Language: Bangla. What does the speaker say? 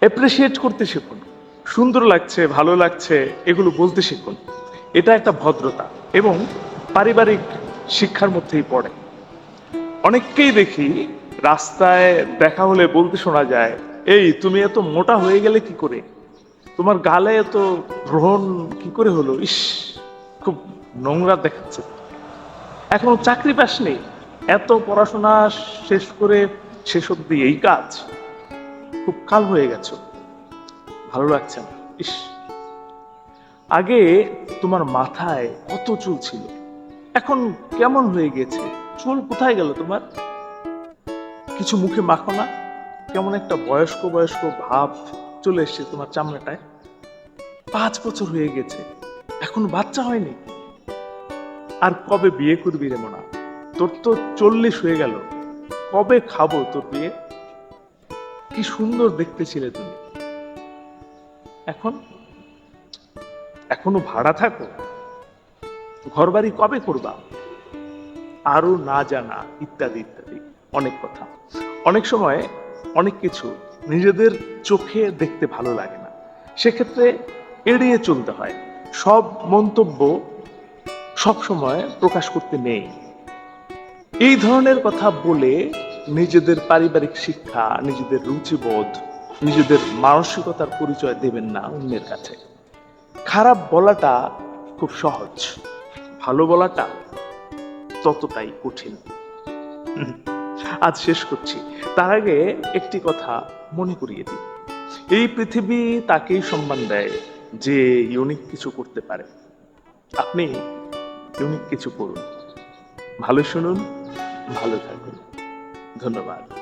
অ্যাপ্রিসিয়েট করতে শিখুন। সুন্দর লাগছে, ভালো লাগছে, এগুলো বলতে শিখুন। এটা একটা ভদ্রতা এবং পারিবারিক শিক্ষার মধ্যেই পড়ে। অনেককেই দেখি রাস্তায় দেখা হলে বলতে শোনা যায়, এই, তুমি এত মোটা হয়ে গেলে কি করে? তোমার গালে এত ব্রণ কি করে হলো? ইস, খুব নোংরা দেখাচ্ছে। এখনও চাকরি পাসনি এত পড়াশোনা শেষ করে শেষ অব্দি এই কাজ। খুব কাল হয়ে গেছো। ভালো লাগছে না। ইস। আগে তোমার মাথায় কত চুল ছিল? এখন কেমন হয়ে গেছে? চুল কোথায় গেল তোমার? কিছু মুখে মাখো না। কেমন একটা বয়স্ক বয়স্ক ভাব চলে এসছে তোমার চামড়াটায়। পাঁচ বছর হয়ে গেছে। এখন বাচ্চা হয়নি। আর কবে বিয়ে করবি রে মোনা? তোর তো চল্লিশ হয়ে গেল। কবে খাব তোর বিয়ে? কি সুন্দর দেখতে ছিলে তুমি। এখন? এখনও ভাড়া থাকো? ঘর বাড়ি কবে করবা? আরও না জানা, ইত্যাদি ইত্যাদি। অনেক কথা। অনেক সময় অনেক কিছু নিজেদের চোখে দেখতে ভালো লাগে না। সেক্ষেত্রে এড়িয়ে চলতে হয়। সব মন্তব্য সব সময় প্রকাশ করতে নেই। এই ধরনের কথা বলে নিজেদের পারিবারিক শিক্ষা, নিজেদের রুচিবোধ, নিজেদের মানসিকতার পরিচয় দেবেন না অন্যের কাছে। খারাপ বলাটা খুব সহজ, ভালো বলাটা ততটাই কঠিন। আজ শেষ করছি। তার আগে একটি কথা মনে করিয়ে দিই। এই পৃথিবী তাকেই সম্মান দেয় যে ইউনিক কিছু করতে পারে। আপনি ইউনিক কিছু করুন। ভালো শুনুন, ভালো থাকুন। ধন্যবাদ।